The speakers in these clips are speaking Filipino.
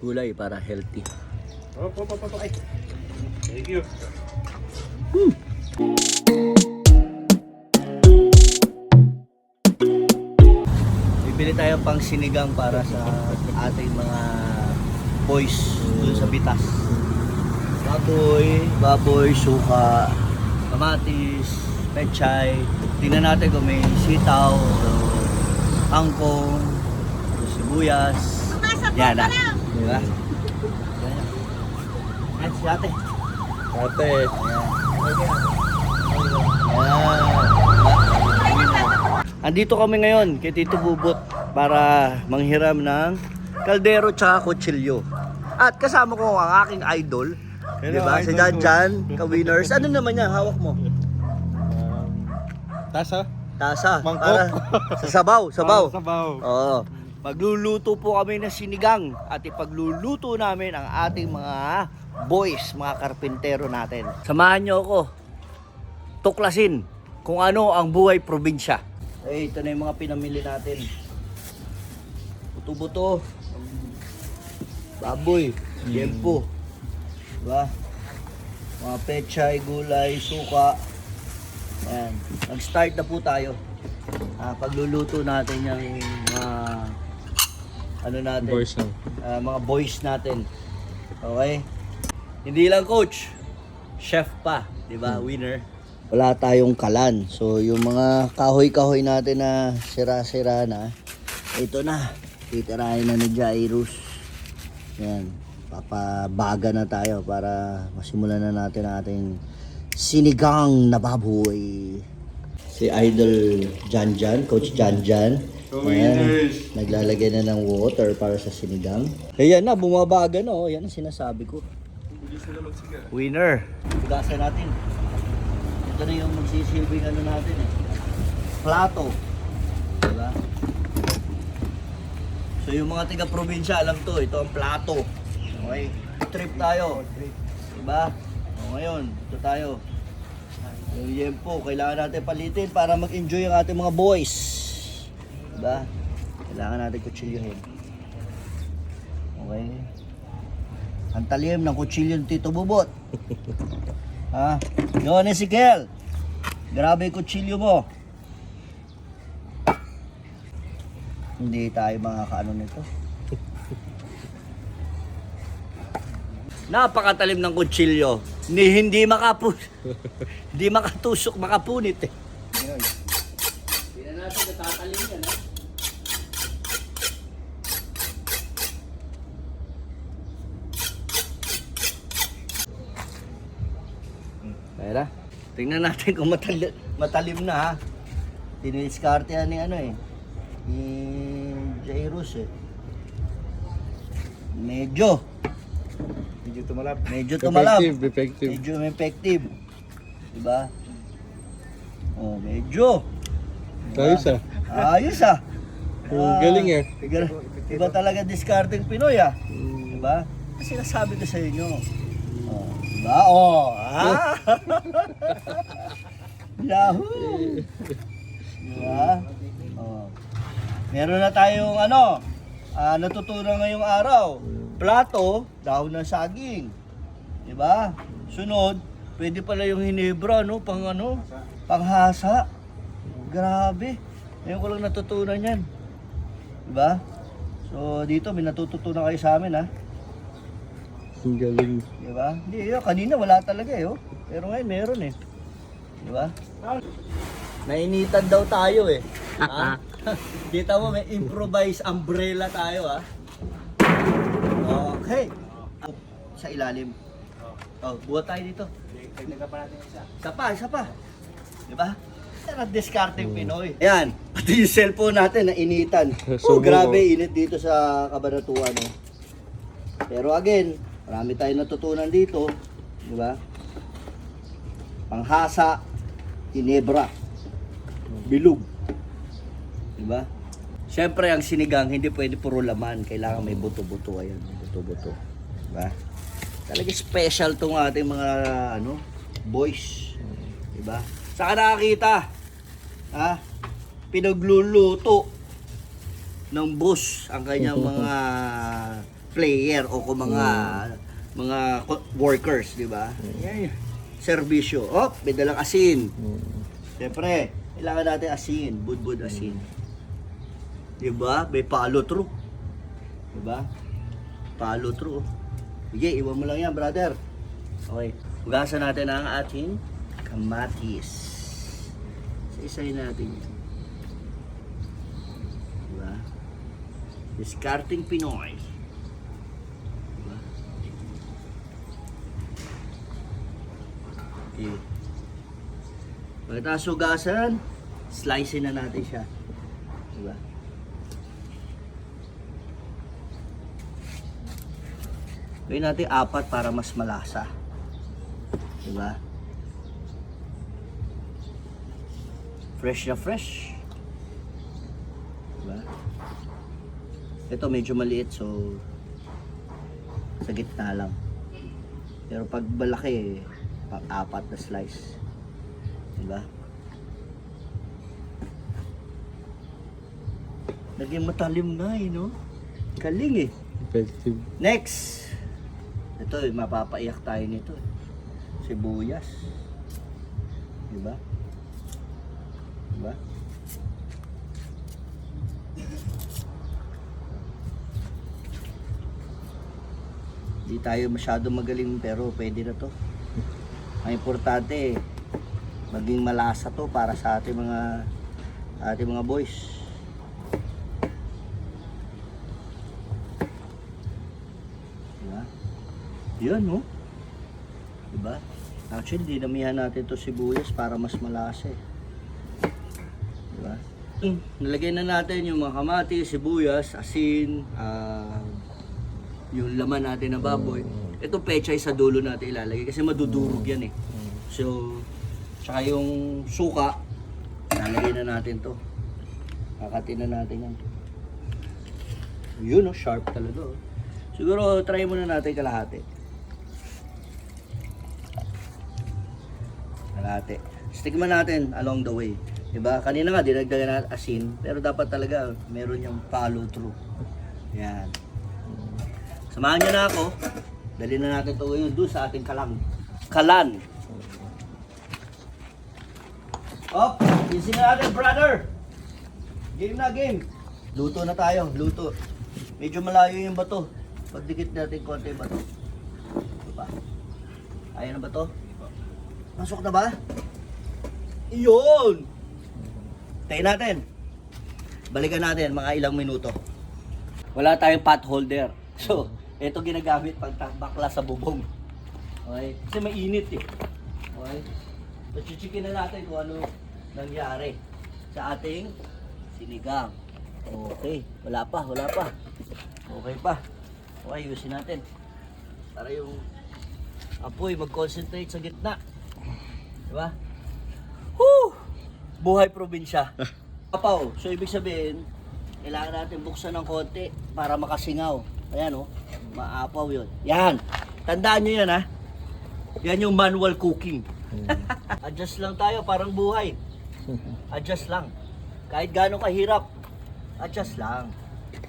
gulay para healthy. Thank you. Bibili tayo pang sinigang para sa ating mga boys dun sa Bitas. Baboy, baboy, suka, kamatis, pechay. Tingnan natin kung may sitaw, angkong, sibuyas. Yan na. Di ba? Yan si ate. Ate. Andito kami ngayon kay Tito Bubot para manghiram ng kaldero tsaka kutsilyo. At kasama ko ang aking idol, di ba? Si Jan Jan, ka-winners. Ano naman yan? Hawak mo? Tasa? Tasa. Mangkok. Para sa sabaw, sabaw. Ah, sabaw. Oo. Magluluto po kami ng sinigang at ipagluluto namin ang ating mga boys, mga karpintero natin. Samahan niyo ako. Tuklasin kung ano ang buhay probinsya. Eh, ito na yung mga pinamili natin. Buto-buto. Baboy. Yempo. Diba? Mga pechay, gulay, suka. Ayan. Nag-start na po tayo. Ah, pagluluto natin yung mga ano natin, Boys na. ah, mga boys natin. Okay? Hindi lang coach, chef pa, 'di ba? Winner. Wala tayong kalan. So yung mga kahoy-kahoy natin na sira-sira na, ito na. Titirahin na ni Jairus. Yan. Papabaga na tayo para masimulan na natin ating sinigang na baboy. Si Idol Jan Jan, Coach Jan Jan. Ayan, naglalagay na ng water para sa sinigang. Ayan na, bumabaga na oh. Yan ang sinasabi ko. Winner. Hugasan natin. Ito na yung magsisilbing ano natin eh. Plato. Diba? So yung mga taga-probinsya, alam to, ito ang plato. Okay? Trip tayo. Diba? O ngayon, ito tayo. Yung yempo, kailangan natin palitin para mag-enjoy ang ating mga boys. Diba? Kailangan natin kutsilyohin. Okay? Ang talim ng kutsilyo ng Tito Bubot. ha? Yun, Ezekiel. Grabe yung kutsilyo mo. Hindi tayo mga kaano nito. Napakatalim ng kutsilyo. Ni hindi makapu hindi makatusok, makapunit eh. Hindi na natin natatalim yan, ha? Kaya na. Tingnan natin kung matalim, matalim na ha. Dinidiskarte yan ni ano eh. Ni Jairus eh. Medyo. Medyo tumalab. Medyo tumalab. Effective, effective. Medyo effective. Diba? Oh, medyo. Ayos ah. Ayos ah. Oh, galing eh. Iba, iba talaga discarding Pinoy ah. Diba? Kasi nasabi ko sa inyo. Diba? Oh, ah. Yahoo! Diba? Oh. Meron na tayong ano, ah, natutunan ngayong araw. Plato, dahon ng saging. Diba? Sunod, pwede pala yung hinebra, no? Pang ano? Panghasa. Grabe. Ngayon ko lang natutunan yan. Diba? So, dito may natututunan kayo sa amin, ha? Ang galing. Diba? Hindi, yun, kanina wala talaga eh, oh. Pero ngayon meron eh. Diba? Nainitan daw tayo eh. Ha? Kita mo, may improvised umbrella tayo, ha? Okay. Sa ilalim. Oh, buhat tayo dito. Isa pa, isa pa. Diba? Yan ang discarding Pinoy. Ayan, pati yung cellphone natin na initan. Oh, Subo grabe init dito sa Kabanatuan. Oh. Pero again, marami tayong natutunan dito. Di ba? Panghasa, tinebra, bilog. Di ba? Siyempre, ang sinigang, hindi pwede puro laman. Kailangan may buto-buto. Ayan, buto-buto. Di ba? Talaga special tong ating mga ano, boys. Di ba? Saka nakakita, ha? Pinagluluto. ng bus ang kanyang mga player o kung mga mga co- workers, di ba? Yan, serbisyo. Oh, may dalang asin. Siyempre, kailangan natin asin, budbud asin. Di ba? May palo through. Di ba? Palo through. Sige, iwan mo lang yan, brother. Okay. Hugasan natin ang ating kamatis. Isa-isayin natin yan. Diba? Discarding Pinoy. Diba? Okay. Pagkatapos hugasan, slicein na natin siya. Diba? Gawin natin apat para mas malasa. Diba? Fresh na fresh. Diba? Ito medyo maliit so sa gitna lang. Pero pag malaki, apat na slice. Diba? Naging matalim na eh, no? Galing eh. Effective. Next! Ito, eh, mapapaiyak tayo nito. eh. Sibuyas. Diba? Diba? Hindi tayo masyado magaling pero pwede na to. Ang importante, maging malasa to para sa ating mga ating mga boys. Diba? Yan, no? Diba? Actually, dinamihan natin to sibuyas para mas malasa eh. Diba? Mm, Nalagay na natin yung mga kamatis, sibuyas, asin, ah, yung laman natin na baboy. Ito pechay sa dulo natin ilalagay kasi madudurog yan eh. So, tsaka yung suka, lalagay na natin to. Kakatin na natin yan. Yun, no? sharp talaga. Oh. Siguro, try muna natin kalahati. Kalahati. Stigman natin along the way. Diba? Kanina nga, dinagdagan natin asin. Pero dapat talaga, meron yung follow through. Yan. Samahan niyo na ako. Dali na natin ito ngayon doon sa ating kalang. Kalan. Op, isin na natin, brother. Game na, game. Luto na tayo, luto. Medyo malayo yung bato. Pagdikit natin konti bato. Ito pa. Ayan na ba to? Pasok na ba? Iyon! Tayo natin. Balikan natin mga ilang minuto. Wala tayong pot holder. So, ito ginagamit pag bakla sa bubong. Okay? Kasi mainit eh. Okay? So, chichikin na natin kung ano nangyari sa ating sinigang. Okay. Wala pa, wala pa. Okay pa. Okay, ayusin natin. Para yung apoy mag-concentrate sa gitna. Diba? Woo! Buhay probinsya. Papaw. So, ibig sabihin, kailangan natin buksan ng konti para makasingaw. Ayan, oh. Maapaw yun. Yan. Tandaan nyo yan, ha? Yan yung manual cooking. Adjust lang tayo, parang buhay. Adjust lang. Kahit gaano kahirap, adjust lang.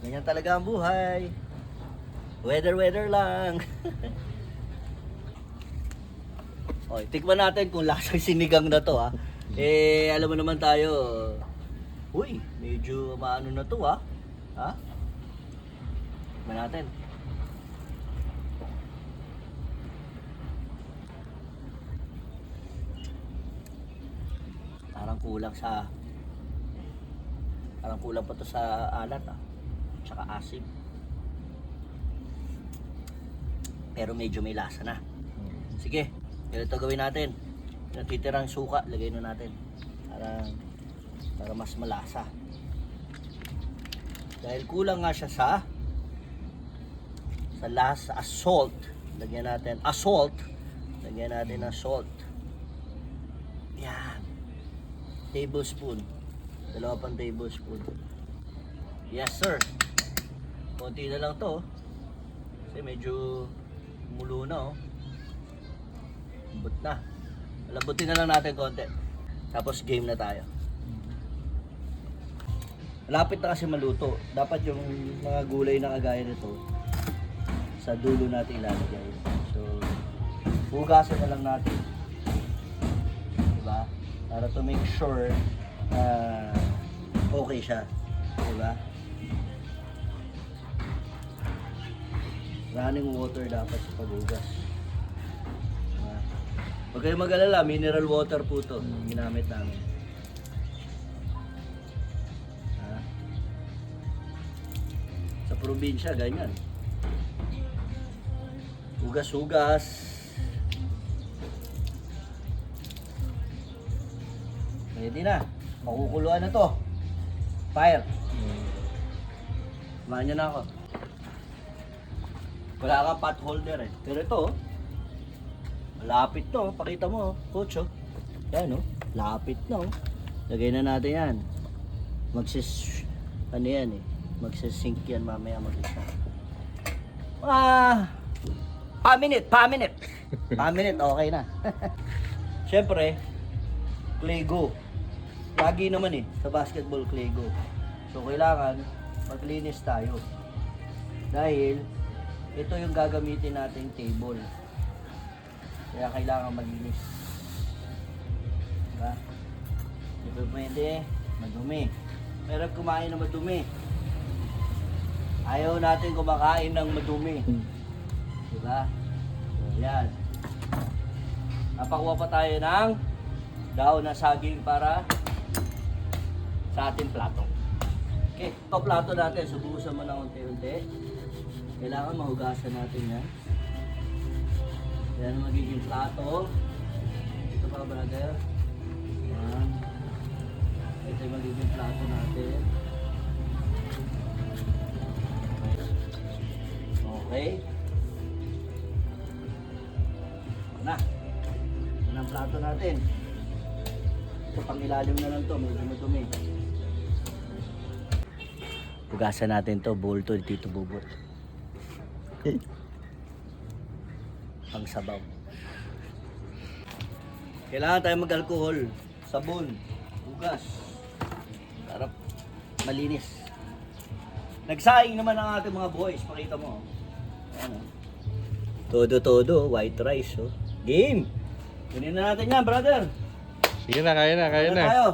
Ganyan talaga ang buhay. Weather, weather lang. o, tikman natin kung lasang sinigang na to, ha? Eh, alam mo naman tayo, uy, medyo maano na to, ha? Ha? Tikman natin. Parang kulang sa Parang kulang pa to sa alat ah. Tsaka asim. Pero medyo may lasa na. Sige, ganito gawin natin. Natitirang suka, lagay na natin. Para, para mas malasa. Dahil kulang nga siya sa sa lasa, ah, salt. Lagyan natin, ah, salt. Lagyan natin ng salt. Yan. Tablespoon. Dalawa pang tablespoon. Yes, sir. Konti na lang to. oh. Kasi medyo mulo na, oh. Lambot na. Lambutin na lang natin konti. Tapos game na tayo. Malapit na kasi maluto. Dapat yung mga gulay na kagaya nito sa dulo natin ilalagay. So, hugasan na lang natin. Para to make sure na okay siya. Diba? Running water dapat sa paghugas. Diba? Huwag kayong mag-alala, mineral water po to. Ginamit namin. Sa probinsya, ganyan. Hugas-hugas. Pwede na. Makukuluan na to. Fire. Samahan niyo na ako. Wala kang pot holder eh. Pero ito, oh. malapit to. Pakita mo, oh. Oh. Yan, oh. lapit na. Oh. Lagay na natin yan. Magsis... Ano yan eh. Magsisink yan mamaya mag-isa. Ah... Pa minute, pa minute. Pa minute, okay na. Siyempre, clay go. Lagi naman eh, sa basketball clay go. So, kailangan maglinis tayo. Dahil, ito yung gagamitin nating table. Kaya kailangan malinis. Diba? Pa pwede, madumi. Meron kumain na madumi. Ayaw natin kumakain ng madumi. Diba? So, yan. Napakuha pa tayo ng daon na saging para sa ating plato. Okay, ito plato natin. Subusan mo na unti-unti. Kailangan mahugasan natin yan. Yan ang magiging plato. Ito pa brother. Yan. Ito yung magiging plato natin. Okay. Na. Yan ang plato natin. Ito pang ilalim na lang to, medyo madumi. Hugasan natin to, bowl to, dito bubot. Pang sabaw. Kailangan tayo mag-alcohol, sabon, hugas. Para malinis. Nagsaing naman ang ating mga boys, pakita mo. Ano? Todo-todo, white rice, oh. Game! Kunin na natin yan, brother. Sige na, kaya na, kaya na. tayo?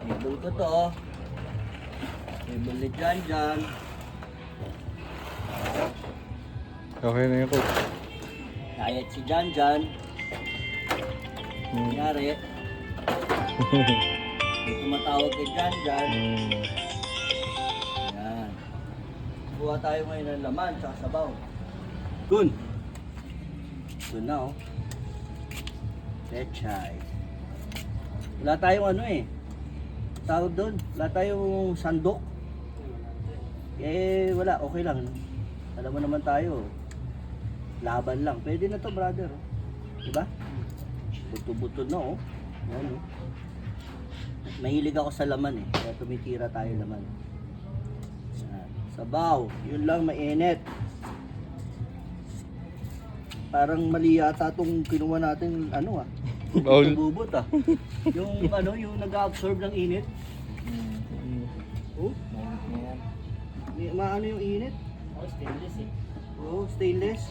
Table ko to. oh. Table ni Jan Jan. Okay na yun, coach. Diet si Jan Jan. Hmm. Nangyari. May tumatawag kay Jan Jan. Hmm. Yan. Kuha tayo ngayon ng laman tsaka sabaw. Kun. Kun na oh. Pechay. Wala tayong ano eh. Tawag doon. Wala tayong sandok. Eh, wala. Okay lang. Alam mo naman tayo. Laban lang. Pwede na to, brother. Diba? Buto-buto na, oh. Yan, oh. Mahilig ako sa laman eh. Kaya tumitira tayo laman. Yan. Sabaw. Yun lang, mainit. Parang mali yata itong kinuha natin, ano ah. Baul. Bubot ah. Yung ano, yung nag-absorb ng init. Oh, may, maano yung init? Oh, stainless eh. Oo, stainless.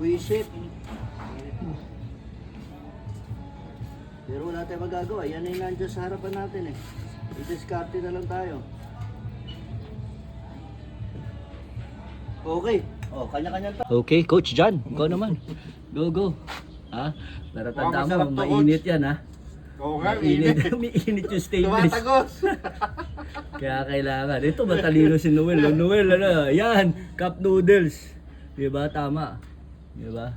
Buisit. Pero wala tayong magagawa. Yan ay nandiyan sa harapan natin eh. I-discarte na lang tayo. Okay. Oh, kanya-kanya ta. Okay, Coach John. Ikaw naman. Go, go. Ha? Pero tanda masarap mo, mainit yan ha. Oo nga, Mainit, mainit yung stainless. Kaya kailangan. Ito matalino si Noel. Oh, Noel, ano? Yan, cup noodles. Di ba? Tama. Di ba?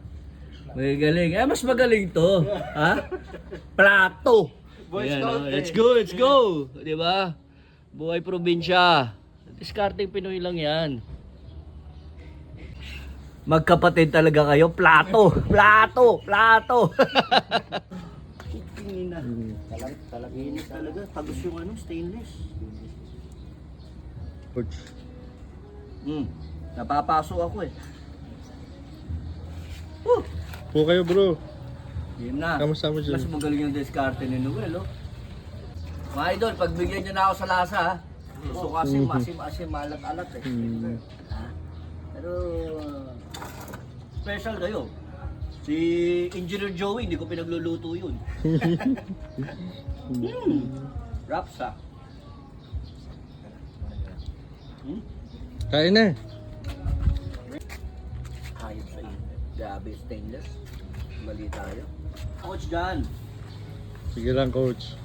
Magaling. Eh, mas magaling to. Ha? Plato. Boy Yan, Scout oh. eh. Let's go, let's go. Di ba? Buhay probinsya. Discarding Pinoy lang yan. Magkapatid talaga kayo. Plato. Plato. Plato. Talag, talaginis talaga. Tagos yung ano, stainless. Coach. Hmm. Napapaso ako eh. Woo! Po kayo, bro. Yun na. Kamusta mo Mas dyan? magaling yung diskarte ni Noel, oh. Mga idol, pagbigyan niyo na ako sa lasa, ha? Gusto ko kasi masim-asim, alat-alat eh. Ha? Pero, special kayo. Si Engineer Joey, hindi ko pinagluluto yun. hmm. Rapsa. Hmm? Kain na. Hayop sa inyo. Grabe, stainless. Mali tayo. Coach John. Sige lang, coach.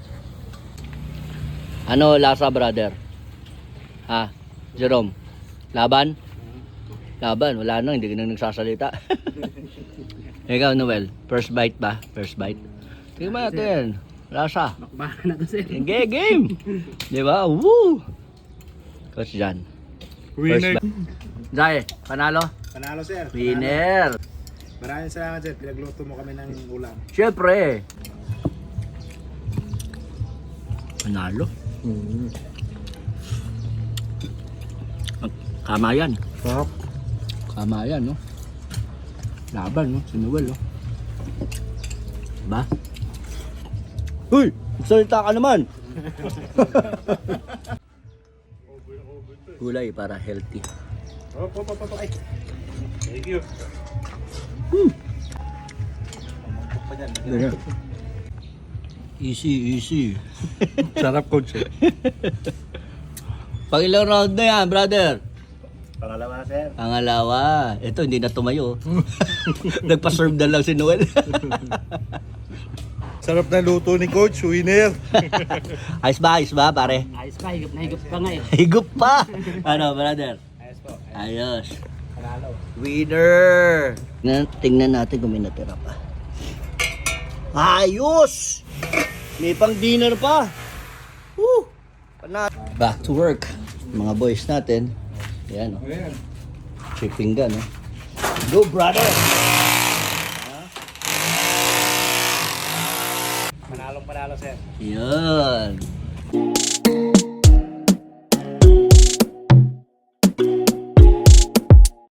Ano lasa, brother? Ha? Jerome? Laban? Laban, wala na, hindi ka na nagsasalita. Ikaw, Noel, first bite ba? First bite? Tingnan natin. Lasa. Bakbakan na to sir. Game, game! Di ba? Woo! Coach John. Winner. Zay, panalo? Panalo sir. Winner! Maraming salamat sir. Pinagluto mo kami ng ulam. Siyempre. Panalo? Mm. Kama yan. Sarap. Kama yan, no? Laban, no? Si Noel, no? Ba? Uy! Salita ka naman! Gulay para healthy. Op, op, op, op. Ay. Thank you. Easy, easy. Sarap, coach. Pag ilang round na yan, brother? Pangalawa sir. Pangalawa. Ito, hindi na tumayo. Nagpa-serve na lang si Noel. Sarap na luto ni coach. Winner. ayos ba, ayos ba, pare? Ayos pa. Higop na higop pa nga eh. Higup pa! ano, brother? Ayos po. Ayos. Panalo. Winner! Tingnan, tingnan natin kung may natira pa. Ayos! May pang dinner pa! Woo! Pana- Back to work. Mga boys natin. Yan, oh. Ayan. Shipping gun, oh. Go, brother! Yan.